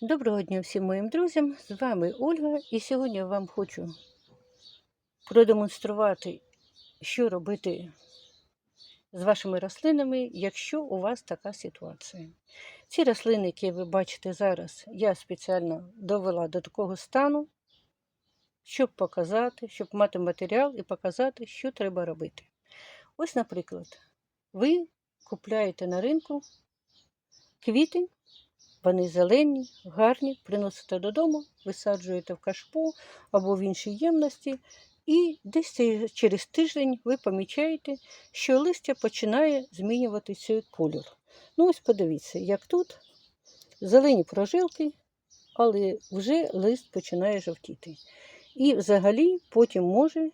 Доброго дня всім моїм друзям! З вами Ольга, і сьогодні я вам хочу продемонструвати, що робити з вашими рослинами, якщо у вас така ситуація. Ці рослини, які ви бачите зараз, я спеціально довела до такого стану, щоб показати, щоб мати матеріал і показати, що треба робити. Ось, наприклад, ви купляєте на ринку квіти. Вони зелені, гарні, приносите додому, висаджуєте в кашпо або в іншій ємності, і десь через тиждень ви помічаєте, що листя починає змінювати цей кольор. Ну, ось подивіться, як тут зелені прожилки, але вже лист починає жовтіти. І взагалі потім може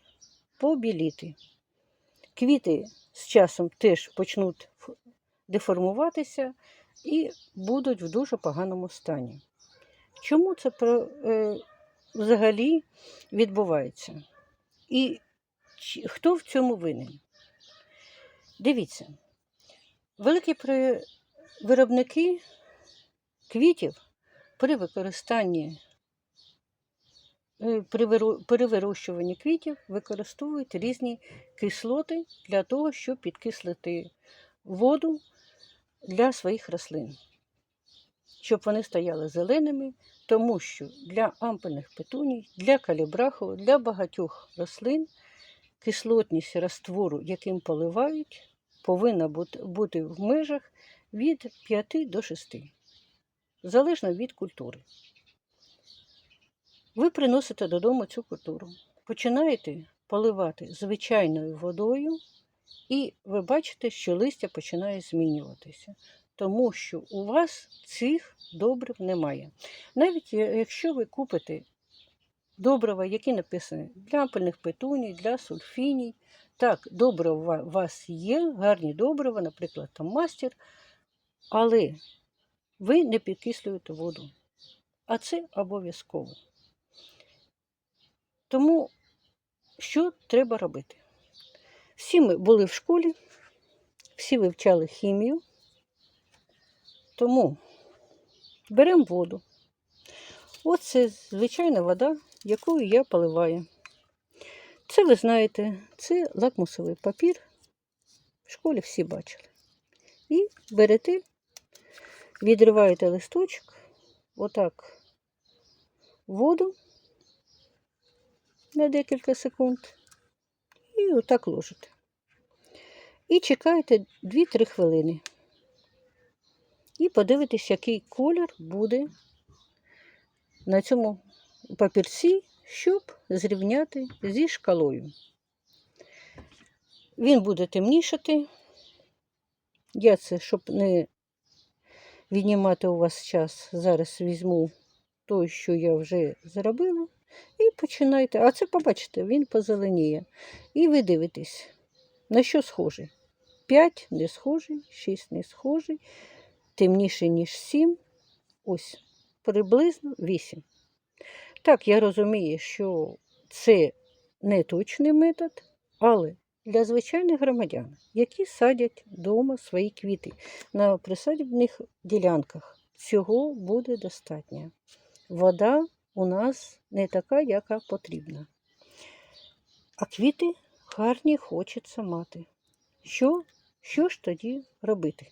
побіліти. Квіти з часом теж почнуть деформуватися і будуть в дуже поганому стані. Чому це е, взагалі відбувається? І хто в цьому винен? Дивіться, великі виробники квітів при використанні е, при вирощуванні квітів використовують різні кислоти для того, щоб підкислити воду для своїх рослин, щоб вони стояли зеленими, тому що для ампельних петуній, для калібраху, для багатьох рослин кислотність раствору, яким поливають, повинна бути- в межах від 5 до 6, залежно від культури. Ви приносите додому цю культуру, починаєте поливати звичайною водою, і ви бачите, що листя починає змінюватися, тому що у вас цих добрив немає. Навіть якщо ви купите добрива, які написані для ампельних петуній, для сульфіній, так, добрива у вас є, гарні добрива, наприклад, там мастер, але ви не підкислюєте воду. А це обов'язково. Тому що треба робити? Всі ми були в школі, всі вивчали хімію, тому беремо воду. Оце звичайна вода, якою я поливаю. Це ви знаєте, це лакмусовий папір. В школі всі бачили. І берете, відриваєте листочок, отак воду на декілька секунд. І отак ложите. І чекаєте 2-3 хвилини. І подивитесь, який колір буде на цьому папірці, щоб зрівняти зі шкалою. Він буде темнішати. Я це, щоб не віднімати у вас час, зараз візьму той, що я вже зробила. І починайте. А це побачите, він позеленіє. І ви дивитесь, на що схожий. 5 не схожий, 6 не схожий, темніший, ніж 7. Ось, приблизно 8. Так, я розумію, що це не точний метод, але для звичайних громадян, які садять вдома свої квіти на присадібних ділянках, цього буде достатньо. Вода у нас не така, яка потрібна. А квіти гарні хочеться мати. Що, що ж тоді робити?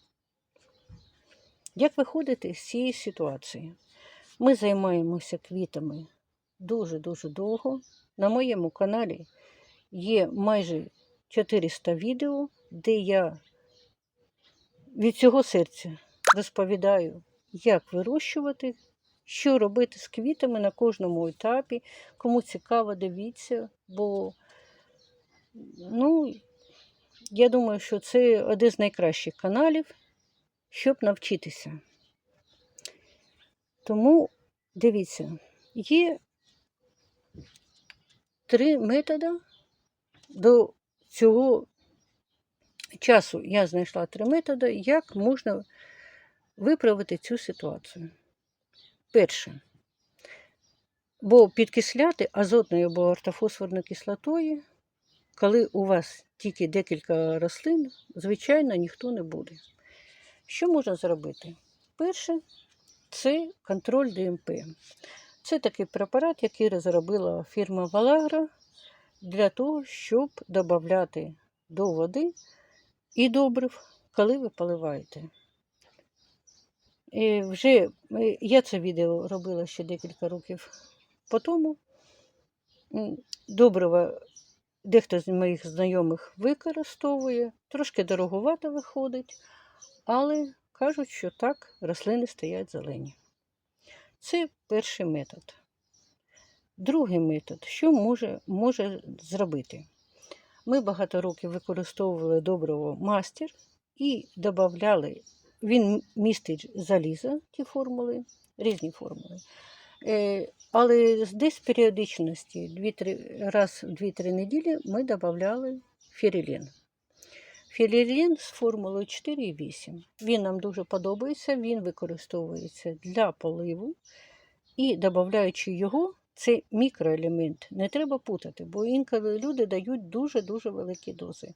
Як виходити з цієї ситуації? Ми займаємося квітами дуже-дуже довго. На моєму каналі є майже 400 відео, де я від цього серця розповідаю, як вирощувати, що робити з квітами на кожному етапі. Кому цікаво, дивіться, бо ну, я думаю, що це один з найкращих каналів, щоб навчитися. Тому дивіться, є три методи до цього часу. Я знайшла три методи, як можна виправити цю ситуацію. Перше. Бо підкисляти азотною або ортофосфорною кислотою, коли у вас тільки декілька рослин, звичайно, ніхто не буде. Що можна зробити? Перше, це контроль ДМП. Це такий препарат, який розробила фірма Валагра для того, щоб додати до води і добрив, коли ви поливаєте. І вже я це відео робила ще декілька років по тому. Добрива дехто з моїх знайомих використовує, трошки дороговато виходить, але кажуть, що так рослини стоять зелені. Це перший метод. Другий метод, що може, може зробити? Ми багато років використовували добриво мастер і додавали, він містить залізо, ті формули, різні формули. Е, але десь періодичності 2-3, раз в 2-3 неділі ми додавали ферілін. Ферілін з формулою 4,8. Він нам дуже подобається, він використовується для поливу. І додаючи його, це мікроелемент. Не треба путати, бо інколи люди дають дуже-дуже великі дози.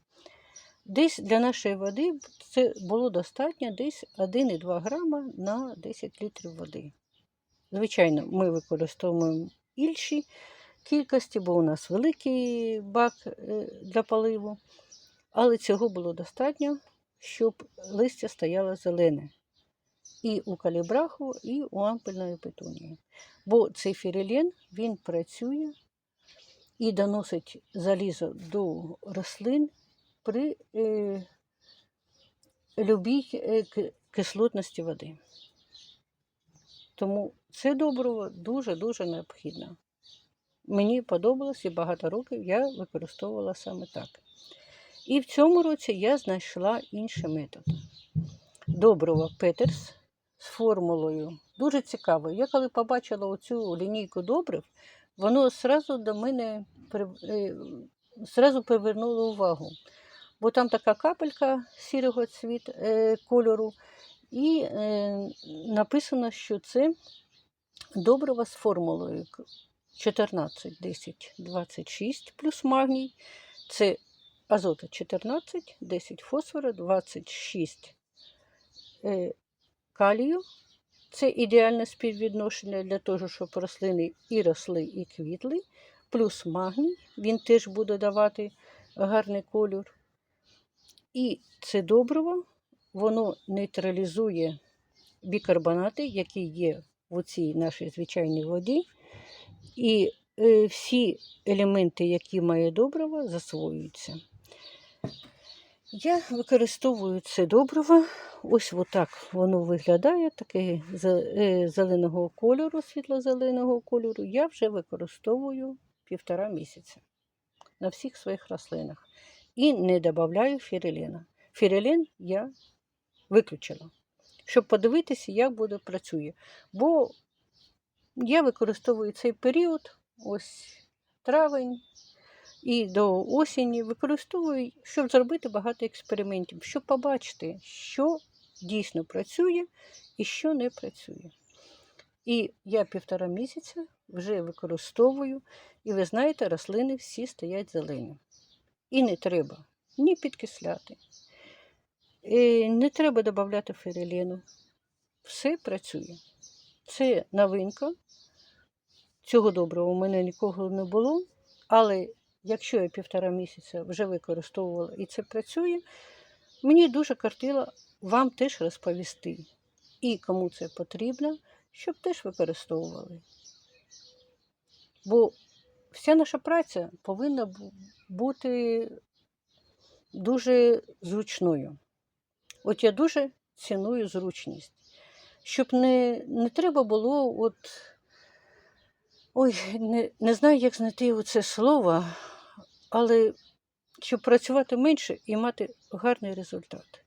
Десь для нашої води це було достатньо десь 1,2 грама на 10 літрів води. Звичайно, ми використовуємо інші кількості, бо у нас великий бак е, для поливу. Але цього було достатньо, щоб листя стояло зелене. І у калібраху, і у ампельної петунії. Бо цей фірелін, він працює і доносить залізо до рослин при е, любій е, кислотності води. Тому це добриво дуже-дуже необхідно. Мені подобалось і багато років я використовувала саме так. І в цьому році я знайшла інший метод. Добриво Петерс з формулою. Дуже цікаво. Я коли побачила оцю лінійку добрив, воно одразу до мене при- е, зразу привернуло увагу. Бо там така капелька сірого цвіт, е, кольору, і е, написано, що це добрива з формулою 14, 10, 26 плюс магній. Це азота 14, 10 фосфора, 26 е, калію. Це ідеальне співвідношення для того, щоб рослини і росли, і квітли. Плюс магній, він теж буде давати гарний кольор. І це добриво, воно нейтралізує бікарбонати, які є в цій нашій звичайній воді. І е, всі елементи, які має добриво, засвоюються. Я використовую це добриво. Ось отак воно виглядає, таке е, зеленого кольору, світло-зеленого кольору. Я вже використовую півтора місяця на всіх своїх рослинах. І не додаю фіреліна. Фірелін я виключила, щоб подивитися, як буде працює. Бо я використовую цей період, ось травень і до осені, використовую, щоб зробити багато експериментів, щоб побачити, що дійсно працює і що не працює. І я півтора місяця вже використовую, і ви знаєте, рослини всі стоять зелені. І не треба ні підкисляти, і не треба додати фереліну. Все працює. Це новинка. Цього доброго у мене нікого не було. Але якщо я півтора місяця вже використовувала і це працює, мені дуже картило вам теж розповісти. І кому це потрібно, щоб теж використовували. Бо вся наша праця повинна бути дуже зручною. От я дуже ціную зручність, щоб не, не треба було, от, ой, не, не знаю, як знайти оце слово, але щоб працювати менше і мати гарний результат.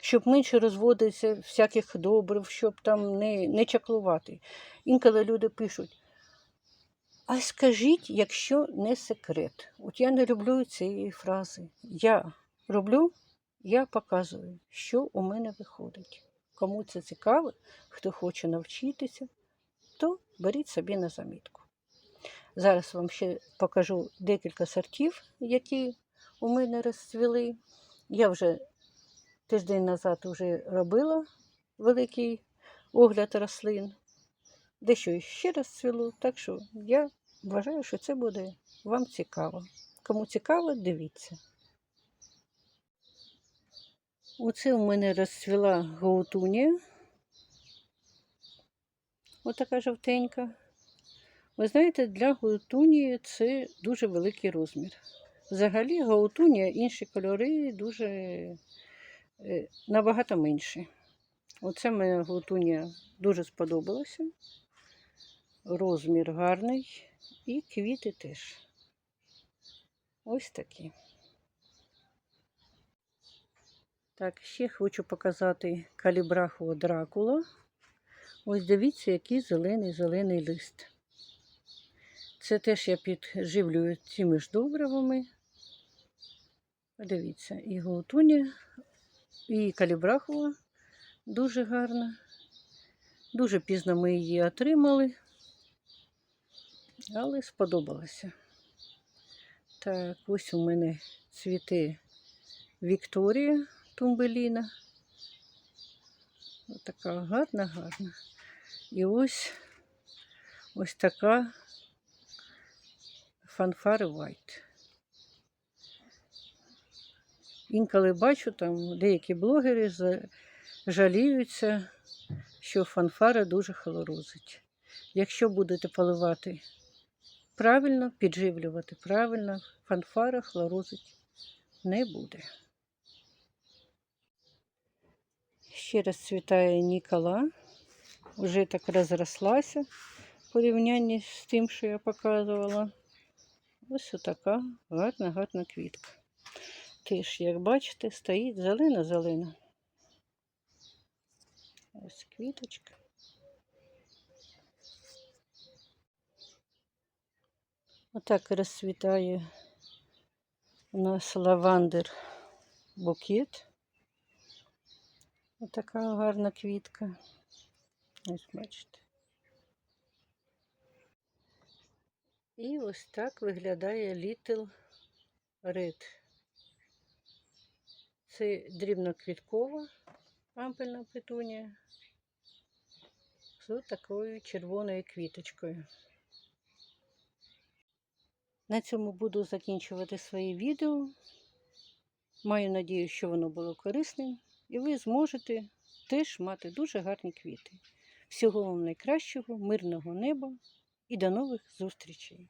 Щоб менше розводиться всяких добрив, щоб там не, не чаклувати. Інколи люди пишуть, а скажіть, якщо не секрет. От я не люблю цієї фрази. Я роблю, я показую, що у мене виходить. Кому це цікаво, хто хоче навчитися, то беріть собі на замітку. Зараз вам ще покажу декілька сортів, які у мене розцвіли. Я вже тиждень назад вже робила великий огляд рослин. Дещо ще раз цвіло, так що я вважаю, що це буде вам цікаво. Кому цікаво, дивіться. Оце у мене розцвіла гаутунія. Отака жовтенька. Ви знаєте, для гаутунії це дуже великий розмір. Взагалі гаутунія, інші кольори дуже е, набагато менші. Оце мене гаутунія дуже сподобалося. Розмір гарний і квіти теж. Ось такі. Так, ще хочу показати калібраху Дракула. Ось дивіться, який зелений-зелений лист. Це теж я підживлюю цими ж добривами. Подивіться, і гаутуня, і калібрахова дуже гарна. Дуже пізно ми її отримали, але сподобалося. Так, ось у мене цвіте Вікторія Тумбеліна. Ось така гарна, гарна. І ось ось така фанфари White. Інколи бачу, там деякі блогери жаліються, що фанфара дуже холорозить. Якщо будете поливати правильно, підживлювати правильно, фанфара хлорозить не буде. Ще раз цвітає Нікола. Вже так розрослася в порівнянні з тим, що я показувала. Ось така гарна, гарна квітка. Теж, як бачите, стоїть зелена-зелена. Ось квіточка. Отак розцвітає у нас лавандер букет. Отака гарна квітка. Ось бачите. І ось так виглядає Little Red. Це дрібноквіткова ампельна петунія з такою червоною квіточкою. На цьому буду закінчувати своє відео. Маю надію, що воно було корисним, і ви зможете теж мати дуже гарні квіти. Всього вам найкращого, мирного неба і до нових зустрічей!